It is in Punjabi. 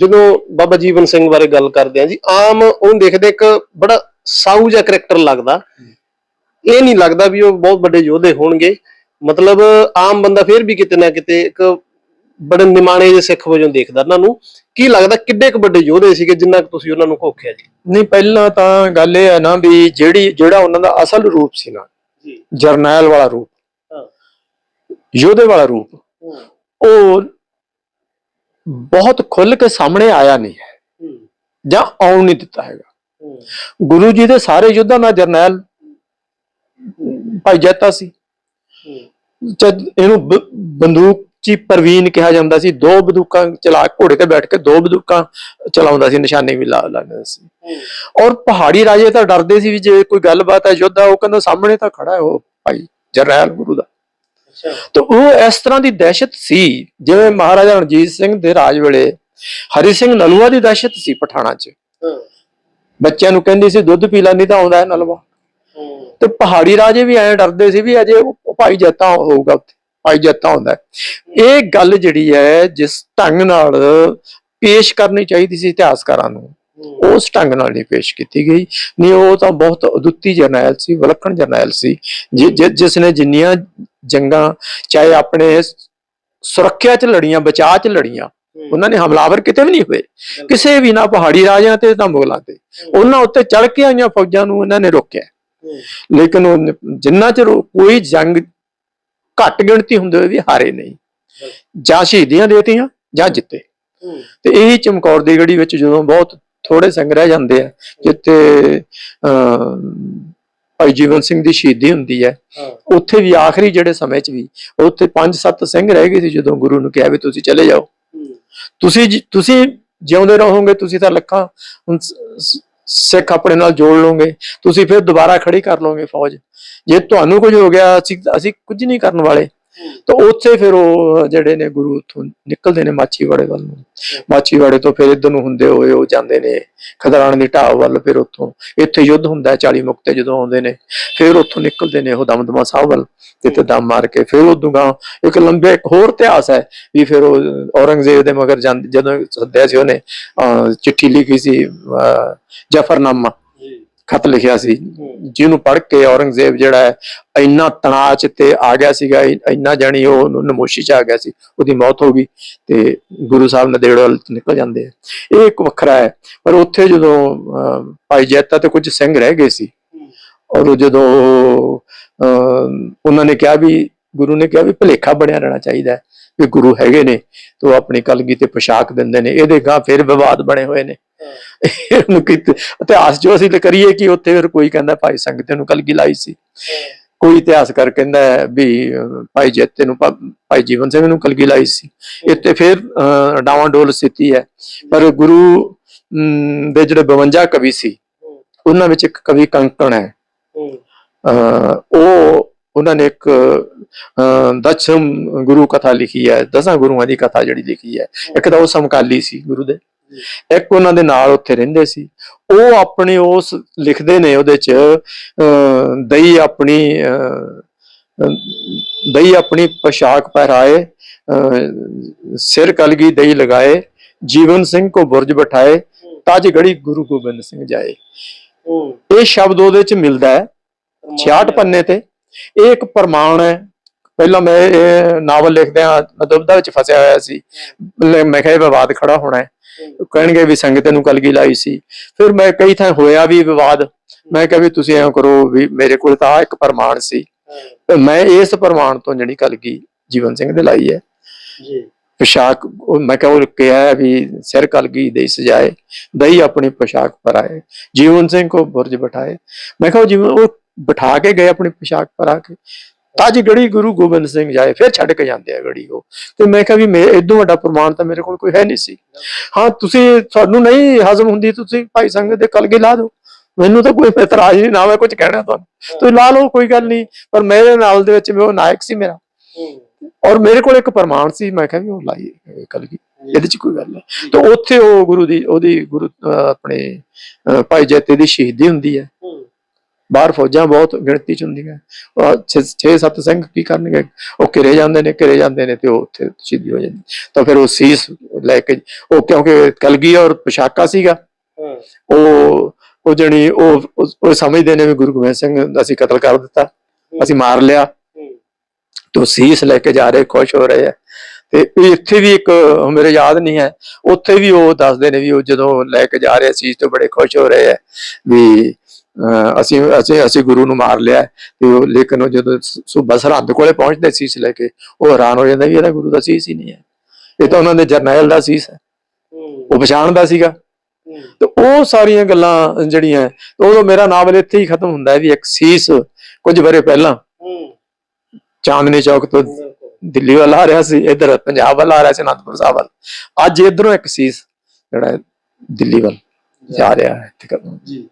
ਜਦੋਂ ਬਾਬਾ ਜੀਵਨ ਸਿੰਘ ਬਾਰੇ ਗੱਲ ਕਰਦੇ ਆ ਜੀ ਆਮ ਉਹਨੂੰ ਦੇਖਦੇ ਇੱਕ ਬੜਾ ਸਾਊ ਜਿਹਾ ਕਰੈਕਟਰ ਲੱਗਦਾ। ਇਹ ਨਹੀਂ ਲੱਗਦਾ ਵੀ ਉਹ ਬਹੁਤ ਵੱਡੇ ਯੋਧੇ ਹੋਣਗੇ। ਮਤਲਬ ਆਮ ਬੰਦਾ ਫਿਰ ਵੀ ਕਿਤੇ ਨਾ ਕਿਤੇ ਇੱਕ ਬੜੇ ਨਿਮਾਣੇ ਜਿਹੇ ਸਿੱਖ ਵਜੋਂ ਦੇਖਦਾ ਉਹਨਾਂ ਨੂੰ। ਕੀ ਲੱਗਦਾ ਕਿੱਡੇ ਕੁ ਵੱਡੇ ਯੋਧੇ ਸੀਗੇ ਜਿੰਨਾ ਕੁ ਤੁਸੀਂ ਉਹਨਾਂ ਨੂੰ ਘੋਖਿਆ ਜੀ? ਨਹੀਂ ਪਹਿਲਾਂ ਤਾਂ ਗੱਲ ਇਹ ਹੈ ਨਾ ਵੀ ਜਿਹੜੀ ਜਿਹੜਾ ਉਹਨਾਂ ਦਾ ਅਸਲ ਰੂਪ ਸੀ ਨਾ ਜੀ। ਜਰਨੈਲ ਵਾਲਾ ਰੂਪ ਯੋਧੇ ਵਾਲਾ ਰੂਪ ਉਹ ਬਹੁਤ ਖੁੱਲ ਕੇ ਸਾਹਮਣੇ ਆਇਆ ਨਹੀਂ ਹੈ। ਜਾਂ ਆਉਣ ਨਹੀਂ ਦਿੱਤਾ ਹੈਗਾ। ਗੁਰੂ ਜੀ ਦੇ ਸਾਰੇ ਯੁੱਧਾਂ ਦਾ ਜਰਨੈਲ ਭਾਈ ਜੈਤਾ ਸੀ। ਜਦ ਇਹਨੂੰ ਬੰਦੂਕ ਚੀ ਪ੍ਰਵੀਨ ਕਿਹਾ ਜਾਂਦਾ ਸੀ ਦੋ ਬੰਦੂਕਾਂ ਚਲਾ ਘੋੜੇ ਤੇ ਬੈਠ ਕੇ ਦੋ ਬੰਦੂਕਾਂ ਚਲਾਉਂਦਾ ਸੀ ਨਿਸ਼ਾਨੇ ਵੀ ਲਾ ਲੈਂਦਾ ਸੀ। ਔਰ ਪਹਾੜੀ ਰਾਜੇ ਤਾਂ ਡਰਦੇ ਸੀ ਵੀ ਜੇ ਕੋਈ ਗੱਲਬਾਤ ਹੈ ਯੋਧਾ ਉਹ ਕਹਿੰਦਾ ਸਾਹਮਣੇ ਤਾਂ ਖੜਾ ਹੈ ਉਹ ਭਾਈ ਜਰਨੈਲ ਗੁਰੂ ਤਾਂ ਉਹ ਇਸ ਤਰ੍ਹਾਂ ਦੀ ਦਹਿਸ਼ਤ ਸੀ ਜਿਵੇਂ ਮਹਾਰਾਜਾ ਰਣਜੀਤ ਸਿੰਘ ਦੇ ਰਾਜ ਵੇਲੇ ਹਰੀ ਸਿੰਘ ਨਲੂਆ ਦੀ ਦਹਿਸ਼ਤ ਸੀ ਪਠਾਣਾ 'ਚ। ਬੱਚਿਆਂ ਨੂੰ ਕਹਿੰਦੇ ਸੀ ਦੁੱਧ ਪੀ ਲੈ ਨਹੀਂ ਤਾਂ ਆਉਂਦਾ ਹੈ ਨਲਵਾ ਤੇ ਪਹਾੜੀ ਰਾਜੇ ਵੀ ਐਂ ਡਰਦੇ ਸੀ ਵੀ ਅਜੇ ਉਹ ਭਾਈ ਜੱਤਾ ਹੋਊਗਾ ਉੱਥੇ ਭਾਈ ਜੱਤਾ ਹੁੰਦਾ। ਇਹ ਗੱਲ ਜਿਹੜੀ ਹੈ ਜਿਸ ਢੰਗ ਨਾਲ ਪੇਸ਼ ਕਰਨੀ ਚਾਹੀਦੀ ਸੀ ਇਤਿਹਾਸਕਾਰਾਂ ਨੂੰ ਉਸ ਢੰਗ ਨਾਲ ਨਹੀਂ ਪੇਸ਼ ਕੀਤੀ ਗਈ। ਨਹੀਂ ਉਹ ਤਾਂ ਬਹੁਤ ਅਦੁੱਤੀ ਜਰਨੈਲ ਸੀ ਵਿਲੱਖਣ ਜਰਨੈਲ ਸੀ ਜਿਸ ਨੇ ਜਿੰਨੀਆਂ ਜੰਗਾਂ ਚਾਹੇ ਆਪਣੇ ਸੁਰੱਖਿਆ 'ਚ ਲੜੀਆਂ ਬਚਾਅ 'ਚ ਲੜੀਆਂ ਉਹਨਾਂ ਨੇ ਹਮਲਾਵਰ ਕਿਤੇ ਵੀ ਨਹੀਂ ਹੋਏ। ਕਿਸੇ ਵੀ ਨਾ ਪਹਾੜੀ ਰਾਜਿਆਂ ਤੇ ਨਾ ਮੁਗਲਾਂ ਤੇ। ਉਹਨਾਂ ਉੱਤੇ ਚੜ ਕੇ ਆਈਆਂ ਫੌਜਾਂ ਨੂੰ ਇਹਨਾਂ ਨੇ ਰੋਕਿਆ। ਲੇਕਿਨ ਉਹ ਜਿੰਨਾ ਚਿਰ ਕੋਈ ਜੰਗ ਘੱਟ ਗਿਣਤੀ ਹੁੰਦੇ ਹੋਏ ਵੀ ਹਾਰੇ ਨਹੀਂ। ਜਾਂ ਸ਼ਹੀਦੀਆਂ ਦੇਤੀਆਂ ਜਾਂ ਜਿੱਤੇ। ਤੇ ਇਹੀ ਚਮਕੌਰ ਦੀ ਗੜੀ ਵਿੱਚ ਜਦੋਂ ਬਹੁਤ ਥੋੜੇ ਸਿੰਘ ਰਹਿ ਜਾਂਦੇ ਆ ਜਿੱਤੇ ਭਾਈ ਜੀਵਨ ਸਿੰਘ ਦੀ ਸ਼ਹੀਦੀ ਹੁੰਦੀ ਹੈ। ਉੱਥੇ ਵੀ ਆਖਰੀ ਜਿਹੜੇ ਸਮੇਂ 'ਚ ਵੀ ਉੱਥੇ 5-7 ਸਿੰਘ ਰਹਿ ਗਏ ਸੀ ਜਦੋਂ ਗੁਰੂ ਨੂੰ ਕਿਹਾ ਵੀ ਤੁਸੀਂ ਚਲੇ ਜਾਓ। ਤੁਸੀਂ ਤੁਸੀਂ ਜਿਉਂਦੇ ਰਹੋਗੇ ਤੁਸੀਂ ਤਾਂ ਲੱਖਾਂ ਸਿੱਖ ਆਪਣੇ ਨਾਲ ਜੋੜ ਲਓਗੇ ਤੁਸੀਂ ਫਿਰ ਦੁਬਾਰਾ ਖੜੀ ਕਰ ਲਓਗੇ ਫੌਜ। ਜੇ ਤੁਹਾਨੂੰ ਕੁਝ ਹੋ ਗਿਆ ਅਸੀਂ ਅਸੀਂ ਕੁਝ ਨਹੀਂ ਕਰਨ ਵਾਲੇ। ਤਾਂ ਉੱਥੇ ਫਿਰ ਉਹ ਜਿਹੜੇ ਨੇ ਗੁਰੂ ਉੱਥੋਂ ਨਿਕਲਦੇ ਨੇ ਮਾਛੀਵਾੜੇ ਵੱਲ ਨੂੰ। ਮਾਛੀਵਾੜੇ ਤੋਂ ਫਿਰ ਇੱਧਰ ਨੂੰ ਹੁੰਦੇ ਹੋਏ ਉਹ ਜਾਂਦੇ ਨੇ ਖਦਰਾਣ ਦੀ ਢਾਬ ਵੱਲ ਫਿਰ ਉੱਥੋਂ। ਇੱਥੇ ਯੁੱਧ ਹੁੰਦਾ ਹੈ 40 ਮੁਕਤੇ ਜਦੋਂ ਆਉਂਦੇ ਨੇ ਫਿਰ ਉੱਥੋਂ ਨਿਕਲਦੇ ਨੇ ਉਹ ਦਮਦਮਾ ਸਾਹਿਬ ਵੱਲ ਜਿੱਥੇ ਦਮ ਮਾਰ ਕੇ ਫਿਰ ਉਦੋਂ ਗਾਂ ਇੱਕ ਲੰਬੇ ਇੱਕ ਹੋਰ ਇਤਿਹਾਸ ਹੈ ਵੀ ਫਿਰ ਉਹ ਔਰੰਗਜ਼ੇਬ ਦੇ ਮਗਰ ਜਾਂਦੇ ਜਦੋਂ ਸੱਦਿਆ ਸੀ ਉਹਨੇ ਅਹ, ਚਿੱਠੀ ਲਿਖੀ ਸੀ ਅਹ, ਜਫਰਨਾਮਾ। ਖਤ ਲਿਖਿਆ ਸੀ ਜਿਹਨੂੰ ਪੜ੍ਹ ਕੇ ਔਰੰਗਜ਼ੇਬ ਜਿਹੜਾ ਹੈ ਇੰਨਾ ਤਣਾਅ ਚ ਤੇ ਆ ਗਿਆ ਸੀਗਾ ਇੰਨਾ ਜਾਣੀ ਉਹ ਨਮੋਸ਼ੀ ਚ ਆ ਗਿਆ ਸੀ ਉਹਦੀ ਮੌਤ ਹੋ ਗਈ ਤੇ ਗੁਰੂ ਸਾਹਿਬ ਨਦੇੜ ਨਿਕਲ ਜਾਂਦੇ ਆ। ਇਹ ਇੱਕ ਵੱਖਰਾ ਹੈ ਪਰ ਉੱਥੇ ਜਦੋਂ ਅਹ, ਭਾਈ ਜੈਤਾ ਤੇ ਕੁਝ ਸਿੰਘ ਰਹਿ ਗਏ ਸੀ ਔਰ ਜਦੋਂ ਅਹ, ਉਹਨਾਂ ਨੇ ਕਿਹਾ ਵੀ ਗੁਰੂ ਨੇ ਕਿਹਾ ਵੀ ਭਲੇਖਾ ਬਣਿਆ ਰਹਿਣਾ ਚਾਹੀਦਾ ਹੈ ਵੀ ਗੁਰੂ ਹੈਗੇ ਨੇ ਤੇ ਉਹ ਆਪਣੀ ਕਲਗੀ ਤੇ ਪੋਸ਼ਾਕ ਦਿੰਦੇ ਨੇ ਇਹਦੇ ਗਾਂ ਫਿਰ ਵਿਵਾਦ ਬਣੇ ਹੋਏ ਨੇ। ਇਹਨੂੰ ਕਿ ਇਤਿਹਾਸ ਜੋ ਅਸੀਂ ਕਰੀਏ ਕਿ ਉੱਥੇ ਫਿਰ ਕੋਈ ਕਹਿੰਦਾ ਭਾਈ ਸੰਗਤ ਨੂੰ ਕਲਗੀ ਲਾਈ ਸੀ। ਕੋਈ ਇਤਿਹਾਸਕਾਰ ਕਹਿੰਦਾ ਵੀ ਭਾਈ ਜੈਤੇ ਨੂੰ ਭਾਈ ਜੀਵਨ ਸਿੰਘ ਨੂੰ ਕਲਗੀ ਲਾਈ ਸੀ। ਇੱਥੇ ਫਿਰ ਅਹ, ਡਾਵਾਂ ਡੋਲ ਸਥਿਤੀ ਹੈ। ਪਰ ਗੁਰੂ ਅਮ, ਦੇ ਜਿਹੜੇ 52 ਕਵੀ ਸੀ ਉਹਨਾਂ ਵਿੱਚ ਇੱਕ ਕਵੀ ਕੰਕਣ ਹੈ। ਅਹ, ਉਹ ਉਹਨਾਂ ਨੇ ਇੱਕ ਅਹ, ਦਸ਼ਮ ਗੁਰੂ ਕਥਾ ਲਿਖੀ ਹੈ ਦਸਾਂ ਗੁਰੂਆਂ ਦੀ ਕਥਾ ਜਿਹੜੀ ਲਿਖੀ ਹੈ। ਇੱਕ ਤਾਂ ਉਹ ਸਮਕਾਲੀ ਸੀ ਗੁਰੂ ਦੇ। ਇੱਕ ਉਹਨਾਂ ਦੇ ਨਾਲ ਉੱਥੇ ਰਹਿੰਦੇ ਸੀ। ਉਹ ਆਪਣੇ ਉਸ ਲਿਖਦੇ ਨੇ ਉਹਦੇ ਚ ਦਈ ਆਪਣੀ ਦਈ ਆਪਣੀ ਪੋਸ਼ਾਕ ਪਹਿਰਾਏ ਸਿਰ ਕਲਗੀ ਦਈ ਲਗਾਏ ਜੀਵਨ ਸਿੰਘ ਕੋ ਬੁਰਜ ਬਿਠਾਏ ਤਜ ਗੜੀ ਗੁਰੂ ਗੋਬਿੰਦ ਸਿੰਘ ਜਾਏ। ਇਹ ਸ਼ਬਦ ਉਹਦੇ ਚ ਮਿਲਦਾ ਹੈ 66 ਪੰਨੇ ਤੇ। ਇਹ ਇੱਕ ਪ੍ਰਮਾਣ ਹੈ। ਪਹਿਲਾਂ ਮੈਂ ਇਹ ਨਾਵਲ ਲਿਖਦਿਆਂ ਮੈਂ ਦੁਬਦਾ ਵਿੱਚ ਫਸਿਆ ਹੋਇਆ ਸੀ। ਮੈਂ ਕਿਹਾ ਇਹ ਵਿਵਾਦ ਖੜਾ ਹੋਣਾ ਹੈ। ਕਹਿਣਗੇ ਵੀ ਸੰਗਤ ਨੂੰ ਕਲਗੀ ਲਾਈ ਸੀ। ਫਿਰ ਮੈਂ ਕਈ ਥਾਂ ਹੋਇਆ ਵੀ ਵਿਵਾਦ। ਮੈਂ ਕਿਹਾ ਵੀ ਤੁਸੀਂ ਐਂ ਕਰੋ ਵੀ ਮੇਰੇ ਕੋਲ ਤਾਂ ਇੱਕ ਪ੍ਰਮਾਣ ਸੀ। ਮੈਂ ਇਸ ਪ੍ਰਮਾਣ ਤੋਂ ਜਿਹੜੀ ਕਲਗੀ ਜੀਵਨ ਸਿੰਘ ਦੇ ਲਾਈ ਹੈ। ਜੀ। ਪੋਸ਼ਾਕ ਮੈਂ ਕਿਹਾ ਉਹ ਕਿਹਾ ਵੀ ਸਿਰ ਕਲਗੀ ਦੇ ਸਜਾਏ ਦਈ ਆਪਣੀ ਪੋਸ਼ਾਕ ਪਰਾਏ। ਜੀਵਨ ਸਿੰਘ ਕੋ ਬੁਰਜ ਬਿਠਾਏ। ਮੈਂ ਕਿਹਾ ਉਹ ਜਿਵੇਂ ਉਹ ਬਿਠਾ ਕੇ ਗਏ ਆਪਣੀ ਪੋਸ਼ਾਕ ਪਰਾ ਕੇ। ਤਜ ਗੜੀ ਗੁਰੂ ਗੋਬਿੰਦ ਸਿੰਘ ਜਾਏ, ਫਿਰ ਛੱਡ ਕੇ ਜਾਂਦੇ ਆ ਗੜੀ ਉਹ। ਤੇ ਮੈਂ ਕਿਹਾ ਵੀ ਮੈਂ ਇਦੋਂ ਵੱਡਾ ਪ੍ਰਮਾਣ ਤਾਂ ਮੇਰੇ ਕੋਲ ਕੋਈ ਹੈ ਨਹੀਂ ਸੀ। ਹਾਂ, ਤੁਸੀਂ ਤੁਹਾਨੂੰ ਨਹੀਂ ਹਜ਼ਮ ਹੁੰਦੀ, ਤੁਸੀਂ ਭਾਈ ਸੰਗਤ ਦੇ ਕਲਗੇ ਲਾ ਦਿਓ। ਮੈਨੂੰ ਤਾਂ ਕੋਈ ਇਤਰਾਜ਼ ਨਹੀਂ, ਨਾ ਮੈਂ ਕੁਝ ਕਹਿਣਾ ਤੁਹਾਨੂੰ। ਤੁਸੀਂ ਲਾ ਲਓ, ਕੋਈ ਗੱਲ ਨਹੀਂ। ਪਰ ਮੇਰੇ ਨਾਲ ਦੇ ਵਿੱਚ ਉਹ ਨਾਇਕ ਸੀ ਮੇਰਾ। ਔਰ ਮੇਰੇ ਕੋਲ ਇੱਕ ਪ੍ਰਮਾਣ ਸੀ, ਮੈਂ ਕਿਹਾ ਵੀ ਉਹ ਲਾਈ ਕਲਗੀ। ਇਹਦੇ ਚ ਕੋਈ ਗੱਲ ਨਹੀਂ। ਤੇ ਉੱਥੇ ਉਹ ਗੁਰੂ ਦੀ, ਉਹਦੀ ਗੁਰੂ ਆਪਣੇ ਭਾਈ ਜੈਤੇ ਦੀ ਸ਼ਹੀਦੀ ਹੁੰਦੀ ਹੈ। ਬਾਹਰ ਫੌਜਾਂ ਬਹੁਤ ਗਿਣਤੀ ਚ ਹੁੰਦੀਆਂ। 6-7 ਸਿੰਘ ਕੀ ਕਰਨਗੇ? ਉਹ ਘਿਰੇ ਜਾਂਦੇ ਨੇ ਘਿਰੇ ਜਾਂਦੇ ਨੇ ਤੇ ਉਹ ਉੱਥੇ ਸ਼ਹੀਦੀ ਹੋ ਜਾਂਦੀ ਤਾਂ ਫਿਰ ਉਹ ਸੀਸ ਲੈ ਕੇ ਉਹ ਕਿਉਂਕਿ ਕਲਗੀ ਔਰ ਪੋਸ਼ਾਕਾ ਸੀਗਾ। ਉਹ ਉਹ ਜਣੀ ਉਹ ਉਹ- ਸਮਝਦੇ ਨੇ ਵੀ ਗੁਰੂ ਗੋਬਿੰਦ ਸਿੰਘ ਦਾ ਅਸੀਂ ਕਤਲ ਕਰ ਦਿੱਤਾ ਅਸੀਂ ਮਾਰ ਲਿਆ। ਤੋਂ ਸੀਸ ਲੈ ਕੇ ਜਾ ਰਹੇ ਖੁਸ਼ ਹੋ ਰਹੇ ਆ। ਤੇ ਇੱਥੇ ਵੀ ਇੱਕ ਮੇਰੇ ਯਾਦ ਨਹੀਂ ਹੈ ਉੱਥੇ ਵੀ ਉਹ ਦੱਸਦੇ ਨੇ ਵੀ ਉਹ ਜਦੋਂ ਲੈ ਕੇ ਜਾ ਰਹੇ ਸੀਸ ਤੇ ਬੜੇ ਖੁਸ਼ ਹੋ ਰਹੇ ਆ ਵੀ ਅਸੀਂ ਅਸੀਂ ਅਸੀਂ ਗੁਰੂ ਨੂੰ ਮਾਰ ਲਿਆ ਤੇ ਉਹ ਲੇਕਿਨ ਉਹ ਜਦੋਂ ਸੂਬਾ ਸਰਹੰਦ ਕੋਲੇ ਪਹੁੰਚਦੇ ਸੀਸ ਲੈ ਕੇ ਉਹ ਹੈਰਾਨ ਹੋ ਜਾਂਦਾ ਵੀ ਇਹਦਾ ਗੁਰੂ ਦਾ ਸੀਸ ਹੀ ਨਹੀਂ ਹੈ। ਇਹ ਤਾਂ ਉਹਨਾਂ ਦੇ ਜਰਨੈਲ ਦਾ ਸੀਸ ਹੈ। ਉਹ ਪਛਾਣਦਾ ਸੀਗਾ। ਤੇ ਉਹ ਸਾਰੀਆਂ ਗੱਲਾਂ ਜਿਹੜੀਆਂ ਉਦੋਂ ਮੇਰਾ ਨਾਵਲ ਇੱਥੇ ਹੀ ਖਤਮ ਹੁੰਦਾ ਹੈ ਵੀ ਇੱਕ ਸੀਸ ਕੁਝ ਬਰੇ ਪਹਿਲਾਂ ਚਾਂਦਨੀ ਚੌਕ ਤੋਂ ਦਿੱਲੀ ਵੱਲ ਆ ਰਿਹਾ ਸੀ ਇਧਰ ਪੰਜਾਬ ਵੱਲ ਆ ਰਿਹਾ ਸੀ ਅਨੰਦਪੁਰ ਸਾਹਿਬ ਵੱਲ। ਅੱਜ ਇਧਰੋਂ ਇੱਕ ਸੀਸ ਜਿਹੜਾ ਦਿੱਲੀ ਵੱਲ ਜਾ। ਰਿਹਾ ਹੈ ਜੀ।